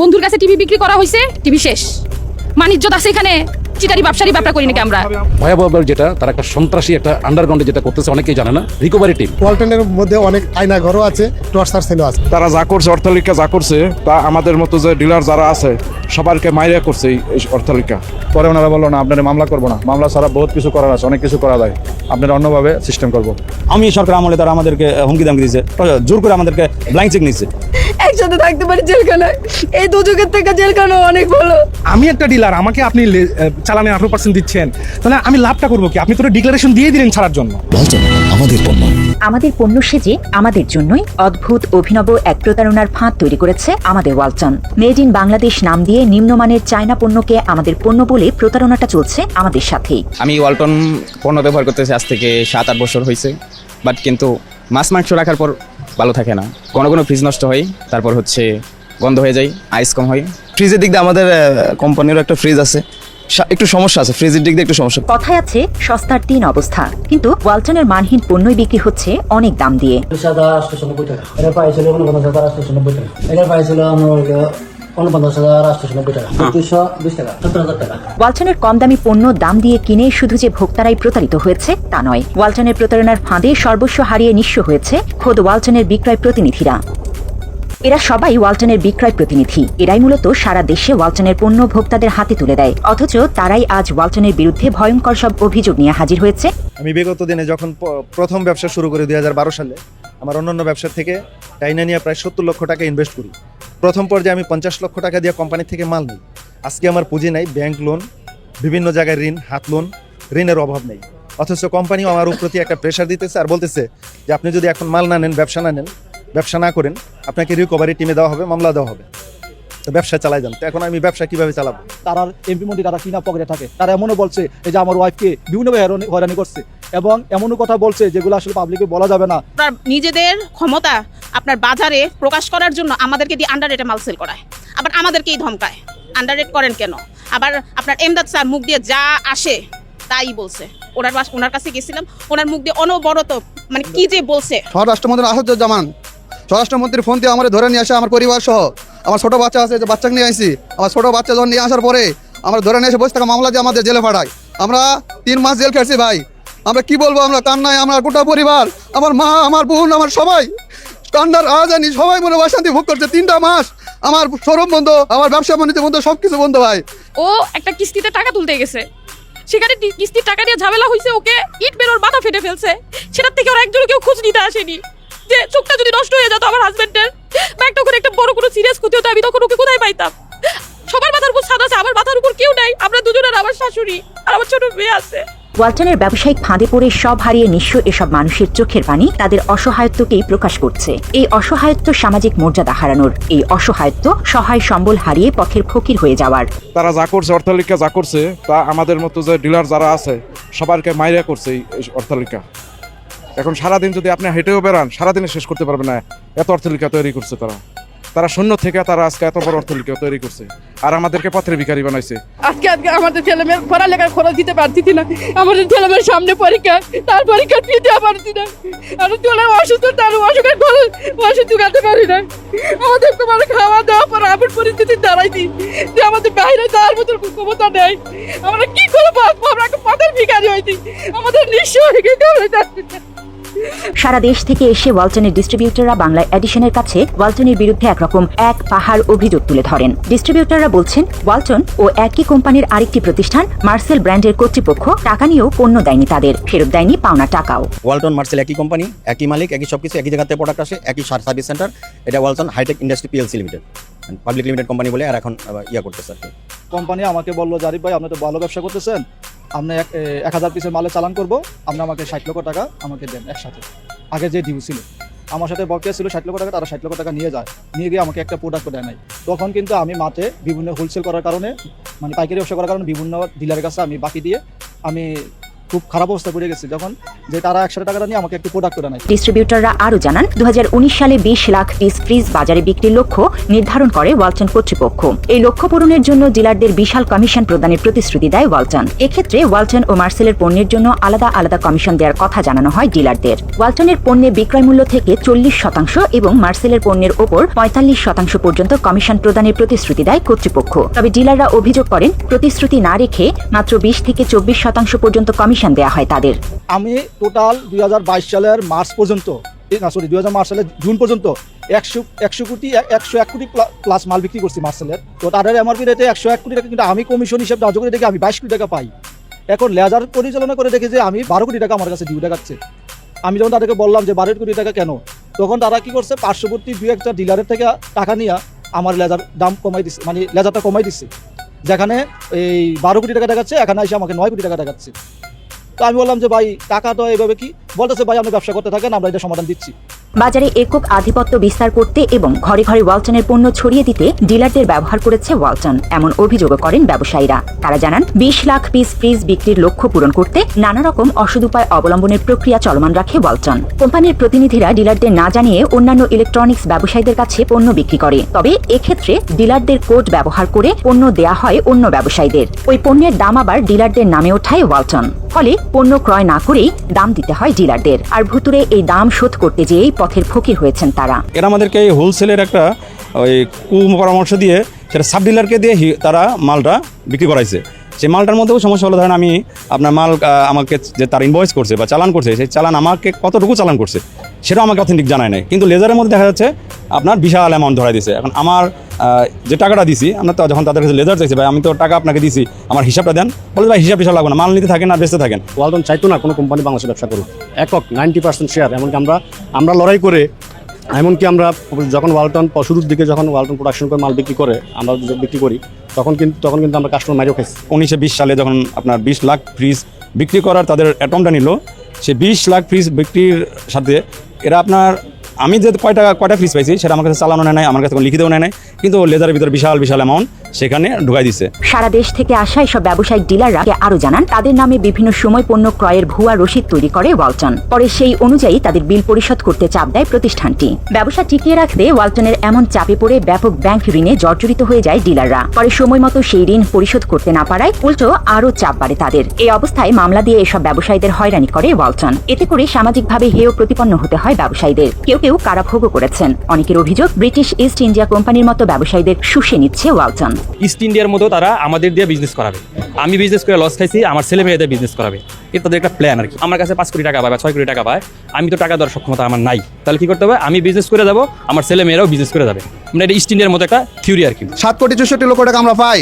বন্ধুর কাছে টিভি বিক্রি করা হয়েছে টিভি শেষ। মানিজ্য আছে এখানে চিটারি ব্যবসারি ব্যবসা করি নাকি আমরা? ভয়াবহ যেটা তারা একটা সন্ত্রাসী একটা আন্ডারগ্রাউন্ডে যেটা করতেছে অনেকেই জানে না রিকভারি টিম ওয়ালটনের মধ্যে অনেক আয়না ঘরও আছে টর্চার সেলও আছে। তারা যা করছে অর্থালিকা যা করছে তা আমাদের মতো যে ডিলার যারা আছে সবারকে মাইরা করছে এই এই অর্থালিকা পরে ওনারা বলল না আপনারা মামলা করব না। মামলা ছাড়া বহুত কিছু করার আছে অনেক কিছু করা যায়। আপনারা অন্যভাবে সিস্টেম করব। আমি সরকার আমলে তারা আমাদেরকে হুমকি দামকি দিয়েছে। জোর করে আমাদেরকে ব্ল্যাঙ্ক চেক নিচ্ছে একসাথে থাকতে পারি জেলখানায়। এই দুযোগের থেকে জেলখানা অনেক ভালো। আমি একটা ডিলার আমাকে আপনি চালানে আঠারো পার্সেন্ট দিচ্ছেন। তাহলে আমি লাভটা করব কি? আপনি তো ডিক্লারেশন দিয়ে দিলেন ছাড়ার জন্য। আমাদের পণ্য। আমাদের পণ্য সেজে আমাদের জন্যই অদ্ভুত অভিনব এক প্রতারণার ফাঁদ তৈরি করেছে আমাদের ওয়ালটন। মেড ইন বাংলাদেশ নাম দিয়ে নিম্নমানের চায়না পণ্যকে আমাদের পণ্য বলে প্রতারণাটা চলছে আমাদের সাথেই। আমি ওয়ালটন পণ্য ব্যবহার করতেছি আজ থেকে সাত আট বছর হয়েছে বাট কিন্তু মাছ মাংস রাখার পর ভালো থাকে না। কোনো কোনো ফ্রিজ নষ্ট হয় তারপর হচ্ছে গন্ধ হয়ে যায় আইস কম হয়। ফ্রিজের দিক দিয়ে আমাদের কোম্পানিরও একটা ফ্রিজ আছে। সা- একটু সমস্যা আছে ফ্রিজের দিক দিয়ে একটু সমস্যা। কথায় আছে সস্তার তিন অবস্থা। কিন্তু ওয়ালটনের মানহীন পণ্যই বিক্রি হচ্ছে অনেক দাম দিয়ে। সাদা টাকা। আমার উনপঞ্চাশ হাজার আটশো নব্বই টাকা দুশো বিশ টাকা সত্তর হাজার টাকা। ওয়ালটনের কম দামি পণ্য দাম দিয়ে কিনে শুধু যে ভোক্তারাই প্রতারিত হয়েছে তা নয়। ওয়ালটনের প্রতারণার ফাঁদে সর্বস্ব হারিয়ে নিঃস্ব হয়েছে খোদ ওয়ালটনের বিক্রয় প্রতিনিধিরা। এরা সবাই ওয়ালটনের বিক্রয় প্রতিনিধি। এরাই মূলত সারা দেশে ওয়ালটনের পণ্য ভোক্তাদের হাতে তুলে দেয়। অথচ তারাই আজ ওয়ালটনের বিরুদ্ধে ভয়ঙ্কর সব অভিযোগ নিয়ে হাজির হয়েছে। আমি বিগত দিনে যখন প্রথম ব্যবসা শুরু করি দুই হাজার বারো সালে আমার অন্যান্য ব্যবসার থেকে টাইনা নিয়ে প্রায় সত্তর লক্ষ টাকা ইনভেস্ট করি। প্রথম পর্যায়ে আমি পঞ্চাশ লক্ষ টাকা দিয়ে কোম্পানি থেকে মাল নিই। আজকে আমার পুঁজি নাই ব্যাংক লোন বিভিন্ন জায়গায় ঋণ, হাত লোন ঋণের অভাব নেই। অথচ কোম্পানিও আমার উপর প্রতি একটা প্রেশার দিতেছে আর বলতেছে যে আপনি যদি এখন মাল না নেন, ব্যবসা না নেন, ব্যবসা না করেন, আপনাকে রিকভারি টিমে দেওয়া হবে, মামলা দেওয়া হবে। তো ব্যবসা চালাই যান। তো এখন আমি ব্যবসা কীভাবে চালাবো? তারা এমপি মন্ত্রী তারা কিনা পকেটে থাকে। তারা এমনও বলছে যে আমার ওয়াইফকে বিভিন্নভাবে হয়রানি করছে। এবং এমনও কথা বলছে যেগুলো আসলে পাবলিকে বলা যাবে না। আপনার নিজেদের ক্ষমতা আপনার বাজারে প্রকাশ করার জন্য আমাদেরকে দিয়ে আন্ডার রেটে মাল সেল করায়। আবার আমাদেরকেই ধমকায়। আন্ডার রেট করেন কেন? আবার আপনার এমদাদ স্যার মুখ দিয়ে যা আসে তাই বলছে। ওনার বাস- ওনার কাছে গেছিলাম ওনার মুখ দিয়ে অনবরত মানে কি যে বলছে। স্বরাষ্ট্রমন্ত্রী আসাদুজ্জামান স্বরাষ্ট্রমন্ত্রীর ফোন দিয়ে আমার ধরে নিয়ে আসে আমার পরিবার সহ আমার ছোট বাচ্চা আছে যে বাচ্চাকে নিয়ে আসি আমার ছোট বাচ্চা যখন নিয়ে আসার পরে আমরা ধরে নিয়ে এসে বসে থাকা মামলা দিয়ে আমাদের জেলে পাঠায় আমরা তিন মাস জেল খেয়েছি ভাই। আমরা কি বলব আমরা কান্নায় আমার গোটা পরিবার, আমার মা, আমার বোন, আমার সবাই। কান্নার আজানি সবাই মনে অশান্তি ভোগ করছে, তিনটা মাস আমার শোরুম বন্ধ, আমার ব্যবসা বাণিজ্য বন্ধ সব কিছু বন্ধ ভাই। ও একটা কিস্তিতে টাকা তুলতে গেছে। সেখানে কিস্তির টাকা নিয়ে ঝামেলা হয়েছে ওকে ইট বেরোর মাথা ফেটে ফেলছে। সেটার থেকে ওরা একজন কেউ খোঁজ নিতে আসেনি। যে চোখটা যদি নষ্ট হয়ে যেত আমার হাজবেন্ডের বা একটা করে একটা বড় কোনো সিরিয়াস ক্ষতি হতো, আমি তখন ওকে কোথায় পাইতাম? সবার মাথার উপর সাদা আছে, আমার মাথার উপর কেউ নাই, আমরা দুজনের আমার শাশুড়ি আর আমার ছোট মেয়ে আছে। ওয়ালটনের ব্যবসায়িক ফাঁদে পড়ে সব হারিয়ে নিঃস্ব এসব মানুষের চোখের পানি তাদের অসহায়ত্বকেই প্রকাশ করছে। এই অসহায়ত্ব সামাজিক মর্যাদা হারানোর, এই অসহায়ত্ব সহায় সম্বল হারিয়ে পথের ফকির হয়ে যাওয়ার। তারা যা করছে, অর্থালিকা যা করছে, তা আমাদের মতো যে ডিলার যারা আছে, সবারকে মাইরা করছে এই অর্থালিকা। এখন সারাদিন যদি আপনি হেঁটেও বেড়ান, সারাদিনে শেষ করতে পারবে না, এত অর্থালিকা তৈরি করছে তারা। তারা শূন্য থেকে তারা আজকে এত বড় অর্থালিকা তৈরি করছে। আর আমাদেরকে পথের ভিখারি বানাইছে। আজকে আজকে আমাদের ছেলে মেয়ের পড়ালেখার খরচ দিতে পারতেছি না। আমাদের ছেলে মেয়ের সামনে পরীক্ষা, তার পরীক্ষার ফি দেওয়া পারছি না। আর চলে অসুস্থ, তার অসুখের খরচ ওষুধ জোগাতে পারি না। আমাদের তোমার খাওয়া দাওয়া পর আমার পরিস্থিতি দাঁড়াইছি যে আমাদের বাইরে যাওয়ার মতো ক্ষমতা নেই। আমরা কি করে বাঁচবো আমরা পথের ভিখারি হয়েছি আমাদের নিঃস্ব হয়ে গেছে। সারা দেশ থেকে এসে ওয়ালটনের ডিস্ট্রিবিউটররা বাংলা এডিশনের কাছে ওয়ালটনের বিরুদ্ধে একরকম এক পাহাড় অভিযোগ তুলে ধরেন। ডিস্ট্রিবিউটররা বলছেন ওয়ালটন ও একই কোম্পানির আরেকটি প্রতিষ্ঠান মার্সেল ব্র্যান্ডের কর্তৃপক্ষ টাকা নিয়েও পণ্য দেয়নি তাদের ফেরত দেয়নি পাওনা টাকাও। ওয়ালটন মার্সেল একই কোম্পানি একই মালিক একই সবকিছু একই জায়গাতে প্রোডাক্ট আসে একই সার্ভিস সেন্টার এটা Walton hitech industry PLC limited public limited company বলে আর এখন ইয়া করতেছে আর কি। কোম্পানি আমাকে বলল জারিফ ভাই আপনি তো ভালো ব্যবসা করতেছেন। এক এক হাজার পিসের মালে চালান করব আপনি আমাকে ষাট লক্ষ টাকা আমাকে দেন একসাথে। আগে যে ডিউ ছিল, আমার সাথে বকেয়া ছিল ষাট লক্ষ টাকা, তারা ষাট লক্ষ টাকা নিয়ে যায়, নিয়ে গিয়ে আমাকে একটা প্রোডাক্ট দেয় নাই। তখন কিন্তু আমি মাঠে বিভিন্ন হোলসেল করার কারণে মানে পাইকারি ব্যবসা করার কারণে বিভিন্ন ডিলারের কাছে আমি বাকি দিয়ে আমি খুব খারাপ অবস্থা পড়ে গেছে যখন যে তারা একশো টাকাটা নিয়ে আমাকে একটি প্রোডাক্ট করে নেয় ডিস্ট্রিবিউটররা আরও জানান দু সালে বিশ লাখ পিস ফ্রিজ বাজারে বিক্রির লক্ষ্য নির্ধারণ করে ওয়ালটন কর্তৃপক্ষ। এই লক্ষ্য পূরণের জন্য ডিলারদের বিশাল কমিশন প্রদানের প্রতিশ্রুতি দেয় ওয়ালটন। এক্ষেত্রে ওয়ালটন ও মার্সেলের পণ্যের জন্য আলাদা আলাদা কমিশন দেওয়ার কথা জানানো হয় ডিলারদের ওয়ালটনের পণ্যের বিক্রয় মূল্য থেকে চল্লিশ শতাংশ এবং মার্সেলের পণ্যের ওপর পঁয়তাল্লিশ শতাংশ পর্যন্ত কমিশন প্রদানের প্রতিশ্রুতি দেয় কর্তৃপক্ষ। তবে ডিলাররা অভিযোগ করেন, প্রতিশ্রুতি না রেখে মাত্র বিশ থেকে চব্বিশ শতাংশ পর্যন্ত কমিশন দেওয়া হয় তাদের। আমি টোটাল দুই হাজার বাইশ সালের মার্চ পর্যন্ত সরি দুই সালের জুন পর্যন্ত একশো একশো কোটি একশো এক কোটি প্লাস মাল বিক্রি করছি মার্সেলের তো তাদের এমআরপি রেটে একশো এক কোটি টাকা, কিন্তু আমি কমিশন হিসেবে ধার্য করে দেখে আমি বাইশ কোটি টাকা পাই। এখন লেজার পরিচালনা করে দেখে যে আমি বারো কোটি টাকা আমার কাছে ডিউ দেখাচ্ছে। আমি যখন তাদেরকে বললাম যে বারো কোটি টাকা কেন, তখন তারা কি করছে, পার্শ্ববর্তী দুই একটা ডিলারের থেকে টাকা নিয়ে আমার লেজার দাম কমাই দিচ্ছে মানে লেজারটা কমাই দিচ্ছে যেখানে এই বারো কোটি টাকা দেখাচ্ছে, এখানে এসে আমাকে নয় কোটি টাকা দেখাচ্ছে। তো আমি বললাম যে, ভাই, টাকা তো এইভাবে কি? বলতেছে, ভাই, আপনি ব্যবসা করতে থাকেন, আমরা এটা সমাধান দিচ্ছি। বাজারে একক আধিপত্য বিস্তার করতে এবং ঘরে ঘরে ওয়ালটনের পণ্য ছড়িয়ে দিতে ডিলারদের ব্যবহার করেছে ওয়ালটন, এমন অভিযোগও করেন ব্যবসায়ীরা। তারা জানান, বিশ লাখ পিস ফ্রিজ বিক্রির লক্ষ্য পূরণ করতে নানা রকম অসৎ উপায় অবলম্বনের প্রক্রিয়া চলমান রাখে ওয়ালটন। কোম্পানির প্রতিনিধিরা ডিলারদের না জানিয়ে অন্যান্য ইলেকট্রনিক্স ব্যবসায়ীদের কাছে পণ্য বিক্রি করে। তবে এক্ষেত্রে ডিলারদের কোড ব্যবহার করে পণ্য দেয়া হয় অন্য ব্যবসায়ীদের। ওই পণ্যের দাম আবার ডিলারদের নামে ওঠায় ওয়ালটন। ফলে পণ্য ক্রয় না করেই দাম দিতে হয় ডিলারদের। আর ভুতুরে এই দাম শোধ করতে যেয়েই পথের ফকির হয়েছেন তারা। এরা আমাদেরকে এই হোলসেলের একটা, ওই পরামর্শ দিয়ে সেটা সাব ডিলারকে দিয়ে তারা মালটা বিক্রি করাইছে। সেই মালটার মধ্যেও সমস্যা হলো, ধরেন আমি আপনার মাল আমাকে যে তার ইনভয়েস করছে বা চালান করছে, সেই চালান আমাকে কতটুকু চালান করছে, সেটাও আমাকে অথেন্টিক জানায় নাই। কিন্তু লেজারের মধ্যে দেখা যাচ্ছে আপনার বিশাল অ্যামাউন্ট ধরাই দিছে। এখন আমার যে টাকাটা দিছি, আমরা তো যখন তাদের কাছে লেজার চাইছে, ভাই, আমি তো টাকা আপনাকে দিছি, আমার হিসাবটা দেন। বলে, ভাই হিসাব হিসাব লাগবে না, মাল নিতে থাকেন আর বেঁচতে থাকেন। ওয়ালটন, চাইতো না কোনো কোম্পানি বাংলাদেশে ব্যবসা করুক। একক নাইনটি পার্সেন্ট শেয়ার এমনকি আমরা আমরা লড়াই করে, এমনকি আমরা, যখন ওয়ালটন শুরুর দিকে, যখন ওয়ালটন প্রোডাকশন করে মাল বিক্রি করে, আমরা বিক্রি করি তখন কিন্তু তখন কিন্তু আমরা কাস্টমার মাইরেও খাইছি। উনিশশো বিশ সালে যখন আপনার বিশ লাখ ফ্রিজ বিক্রি করার তাদের অ্যাটমটা নিল, সে বিশ লাখ ফ্রিজ বিক্রির সাথে এরা আপনার আমি যে কয়টা কয়টা ফ্রিজ পাইছি সেটা আমার কাছে চালানো নেয় নাই, আমার কাছে কোনো লিখিতও নেয় নাই, কিন্তু লেজারের ভিতরে বিশাল বিশাল অ্যামাউন্ট সেখানে ঢুকাই দিচ্ছে সারা দেশ থেকে আসা এসব ব্যবসায়িক ডিলাররা আরও জানান, তাদের নামে বিভিন্ন সময় পণ্য ক্রয়ের ভুয়া রসিদ তৈরি করে ওয়ালটন। পরে সেই অনুযায়ী তাদের বিল পরিশোধ করতে চাপ দেয় প্রতিষ্ঠানটি। ব্যবসা টিকিয়ে রাখতে ওয়ালটনের এমন চাপে পড়ে ব্যাপক ব্যাংক ঋণে জর্জরিত হয়ে যায় ডিলাররা। পরে সময় মতো সেই ঋণ পরিশোধ করতে না পারায় উল্টো আরও চাপ বাড়ে তাদের। এই অবস্থায় মামলা দিয়ে এসব ব্যবসায়ীদের হয়রানি করে ওয়ালটন। এতে করে সামাজিকভাবে হেয় প্রতিপন্ন হতে হয় ব্যবসায়ীদের। কেউ কেউ কারাভোগও করেছেন। অনেকের অভিযোগ ব্রিটিশ ইস্ট ইন্ডিয়া কোম্পানির মতো ব্যবসায়ীদের শুষে নিচ্ছে ওয়ালটন। ইস্ট ইন্ডিয়ার মতো তারা আমাদের দিয়ে বিজনেস করাবে। আমি বিজনেস করে লস খাইছি আমার ছেলে মেয়েদের বিজনেস করাবে। এটা তাদের একটা প্ল্যান আর কি। আমার কাছে পাঁচ কোটি টাকা পায় বা ছয় কোটি টাকা পায় আমি তো টাকা দেওয়ার সক্ষমতা আমার নাই। তাহলে কি করতে হবে? আমি বিজনেস করে যাব আমার ছেলে মেয়েরাও বিজনেস করে যাবে। মানে এটা ইস্ট ইন্ডিয়ার মতো একটা থিওরি আর কি। সাত কোটি চৌষট্টি লক্ষ টাকা আমরা পাই।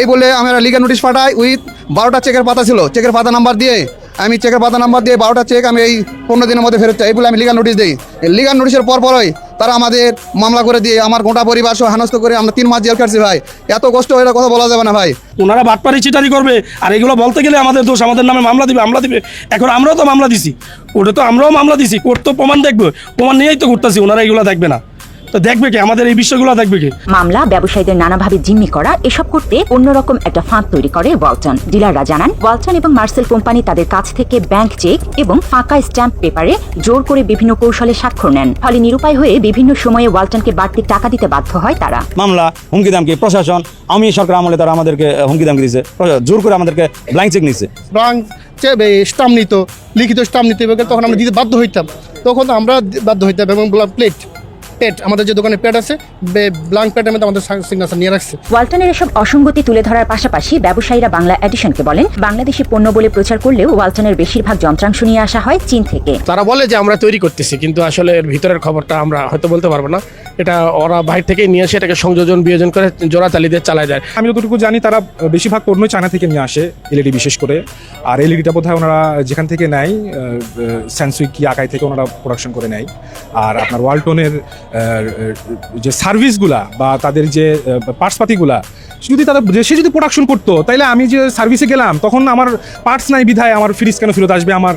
এই বলে আমরা লিগাল নোটিশ পাঠাই উইথ বারোটা চেকের পাতা ছিল। চেকের পাতা নাম্বার দিয়ে আমি চেকের পাতা নাম্বার দিয়ে বারোটা চেক আমি এই পনেরো দিনের মধ্যে ফেরত চাই, এই বলে আমি লিগাল নোটিশ দিই। লিগাল নোটিশের পর পরই তারা আমাদের মামলা করে দিয়ে, আমার গোটা পরিবার সহ হেনস্থ করে আমরা তিন মাস জেল কাটছি ভাই। এত কষ্ট হয়ে কথা বলা যাবে না ভাই। ওনারা বাটপারি চিটারি করবে, আর এগুলো বলতে গেলে আমাদের দোষ, আমাদের নামে মামলা দিবে মামলা দিবে। এখন আমরাও তো মামলা দিছি। ওটা তো আমরাও মামলা দিছি, কোর্ট তো প্রমাণ দেখবে। প্রমাণ নিয়েই তো করতেছি ওনারা এগুলো দেখবে না। তো দেখবে কি? আমাদের এই বিষয়গুলো দেখবে কি? মামলা ব্যবসায়ীদের নানাভাবে জিম্মি করা এসব করতে অন্যরকম একটা ফাঁদ তৈরি করে ওয়ালটন। ডিলাররা জানান ওয়ালটন এবং মার্সেল কোম্পানি তাদের কাছ থেকে ব্যাংক চেক এবং ফাঁকা স্ট্যাম্প পেপারে জোর করে বিভিন্ন কৌশলে স্বাক্ষর নেন। ফলে নিরুপায় হয়ে বিভিন্ন সময়ে ওয়ালটনকে বাড়তি টাকা দিতে বাধ্য হয় তারা। মামলা হুমকি দামকি প্রশাসন আমি সরকার আমলে তারা আমাদেরকে হুমকি দামকি দিচ্ছে জোর করে আমাদেরকে ব্ল্যাঙ্ক চেক নিচ্ছে ব্রাঞ্চ স্টাম্প নিত লিখিত স্টাম্প নিতে তখন আমরা দিতে বাধ্য হইতাম। তখন আমরা বাধ্য হইতাম এবং প্লেট। পেট আমাদের যে দোকানে পেট আছে ব্ল্যাঙ্ক পেটের মধ্যে আমাদের সিগনেচার নিয়ে রাখছে। ওয়ালটনের এসব অসঙ্গতি তুলে ধরার পাশাপাশি ব্যবসায়ীরা বাংলা এডিশনকে বলেন বাংলাদেশি পণ্য বলে প্রচার করলেও ওয়ালটনের বেশিরভাগ যন্ত্রাংশ নিয়ে আসা হয় চীন থেকে। তারা বলে যে আমরা তৈরি করতেছি কিন্তু আসলে এর ভিতরের খবরটা আমরা হয়তো বলতে পারব না। এটা ওরা বাইরে থেকে নিয়ে এসে এটাকে সংযোজন, বিয়োজন করে জোড়া তালি দিয়ে চালায় যায় আমি যতটুকু জানি তারা বেশিরভাগ পণ্য চায়না থেকে নিয়ে আসে এলইডি বিশেষ করে। আর এলইডিটা বোধহয় ওনারা যেখান থেকে নেয় স্যানসুই কি আকাই থেকে ওনারা প্রোডাকশন করে নেয়। আর আপনার ওয়ালটনের যে সার্ভিসগুলা বা তাদের যে পার্টসপাতিগুলা যদি তারা সে যদি প্রোডাকশন করতো, তাইলে আমি যে সার্ভিসে গেলাম, তখন আমার পার্টস নাই বিধায় আমার ফ্রিজ কেন ফেরত আসবে? আমার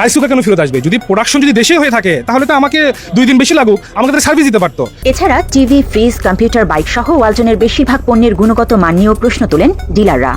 রাইসুকা কেন ফেরত আসবে? যদি প্রোডাকশন যদি দেশে হয়ে থাকে, তাহলে তো আমাকে দুই দিন বেশি লাগুক। আমাকে তাদের সার্ভিস দিতে পারতো। এছাড়া টিভি ফ্রিজ কম্পিউটার বাইক সহ ওয়ালটনের বেশিরভাগ পণ্যের গুণগত মান নিয়েও প্রশ্ন তোলেন ডিলাররা।